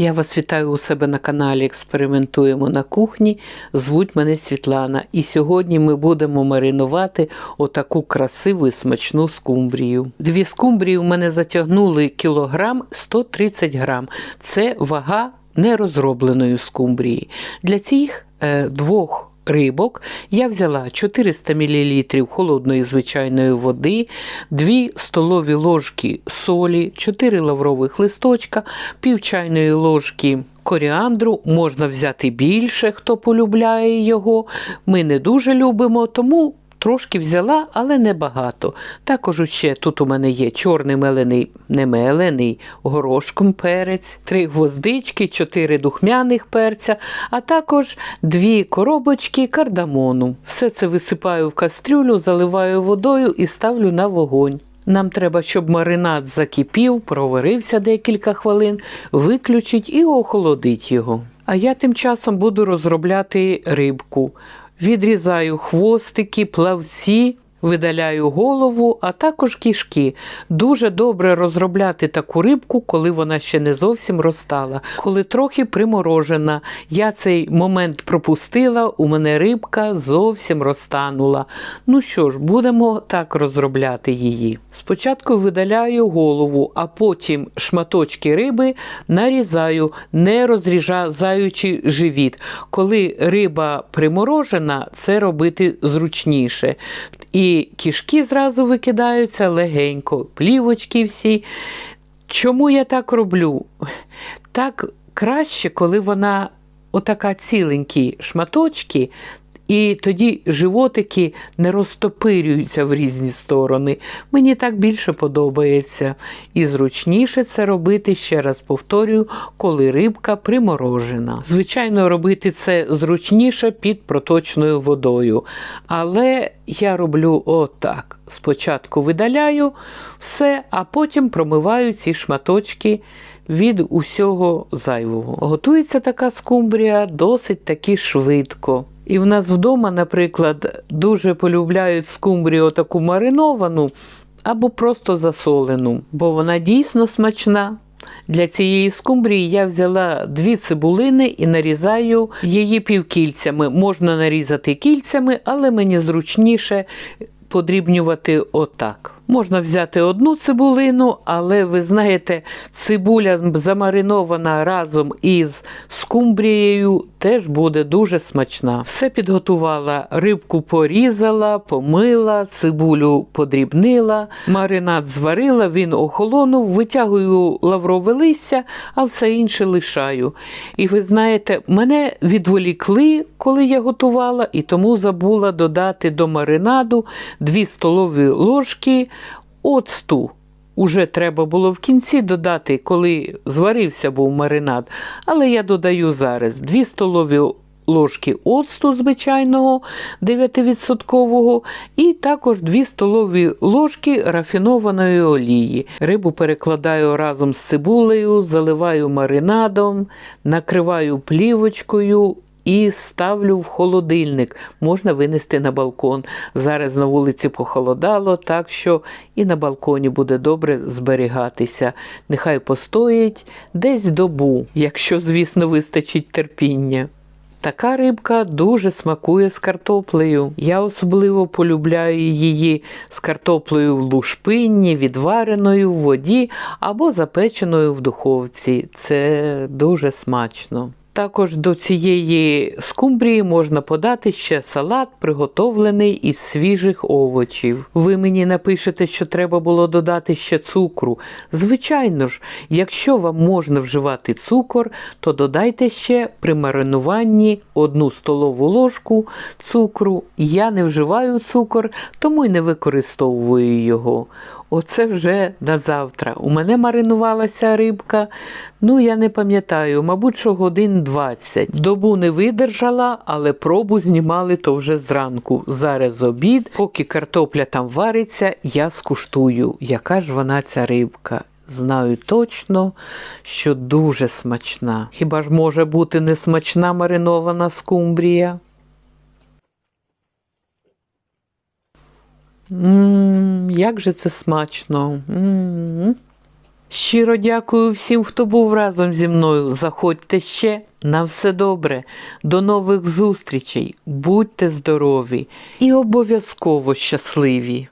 Я вас вітаю у себе на каналі Експериментуємо на кухні. Звуть мене Світлана. І сьогодні ми будемо маринувати отаку красиву і смачну скумбрію. Дві скумбрії у мене затягнули кілограм 130 грам. Це вага нерозробленої скумбрії. Для цих е, двох рибок я взяла 400 мл холодної звичайної води, 2 столові ложки солі, 4 лаврових листочка, пів чайної ложки коріандру. Можна взяти більше, хто полюбляє його. Ми не дуже любимо, тому Трошки взяла, але не багато. Також ще тут у мене є чорний мелений, не горошком перець, три гвоздички, чотири духмяних перця, а також дві коробочки кардамону. Все це висипаю в кастрюлю, заливаю водою і ставлю на вогонь. Нам треба, щоб маринад закипів, проварився декілька хвилин, виключить і охолодить його. А я тим часом буду розробляти рибку. Відрізаю хвостики, плавці, видаляю голову, а також кішки. Дуже добре розробляти таку рибку, коли вона ще не зовсім розтала, коли трохи приморожена. Я цей момент пропустила, у мене рибка зовсім розтанула. Ну що ж, будемо так розробляти її. Спочатку видаляю голову, а потім шматочки риби нарізаю, не розрізаючи живіт. Коли риба приморожена, це робити зручніше. І кішки зразу викидаються легенько, плівочки всі. Чому я так роблю? Так краще, коли вона отака ціленькі шматочки, і тоді животики не розтопирюються в різні сторони. Мені так більше подобається. І зручніше це робити, ще раз повторюю, коли рибка приморожена. Звичайно, робити це зручніше під проточною водою. Але я роблю отак. Спочатку видаляю все, а потім промиваю ці шматочки. Від усього зайвого. Готується така скумбрія досить таки швидко. І в нас вдома, наприклад, дуже полюбляють скумбрію таку мариновану або просто засолену, бо вона дійсно смачна. Для цієї скумбрії я взяла дві цибулини і нарізаю її півкільцями. Можна нарізати кільцями, але мені зручніше подрібнювати отак. Можна взяти одну цибулину, але ви знаєте, цибуля замаринована разом із скумбрією теж буде дуже смачна. Все підготувала, рибку порізала, помила, цибулю подрібнила, маринад зварила, він охолонув, витягую лаврове листя, а все інше лишаю. І ви знаєте, мене відволікли, коли я готувала, і тому забула додати до маринаду 2 столові ложки оцту. Уже треба було в кінці додати, коли зварився був маринад, але я додаю зараз 2 столові ложки оцту звичайного 9% і також 2 столові ложки рафінованої олії. Рибу перекладаю разом з цибулею, заливаю маринадом, накриваю плівочкою. І ставлю в холодильник, можна винести на балкон. Зараз на вулиці похолодало, так що і на балконі буде добре зберігатися. Нехай постоїть десь добу, якщо, звісно, вистачить терпіння. Така рибка дуже смакує з картоплею. Я особливо полюбляю її з картоплею в лушпинні, відвареною в воді або запеченою в духовці. Це дуже смачно. Також до цієї скумбрії можна подати ще салат, приготовлений із свіжих овочів. Ви мені напишете, що треба було додати ще цукру. Звичайно ж, якщо вам можна вживати цукор, то додайте ще при маринуванні одну столову ложку цукру. Я не вживаю цукор, тому й не використовую його. Оце вже на завтра. У мене маринувалася рибка. Ну, я не пам'ятаю, мабуть, що годин 20. Добу не видержала, але пробу знімали то вже зранку. Зараз обід, поки картопля там вариться, я скуштую, яка ж вона ця рибка. Знаю точно, що дуже смачна. Хіба ж може бути не смачна маринована скумбрія? Ммм, як же це смачно. М-м-м. Щиро дякую всім, хто був разом зі мною. Заходьте ще. На все добре. До нових зустрічей. Будьте здорові і обов'язково щасливі.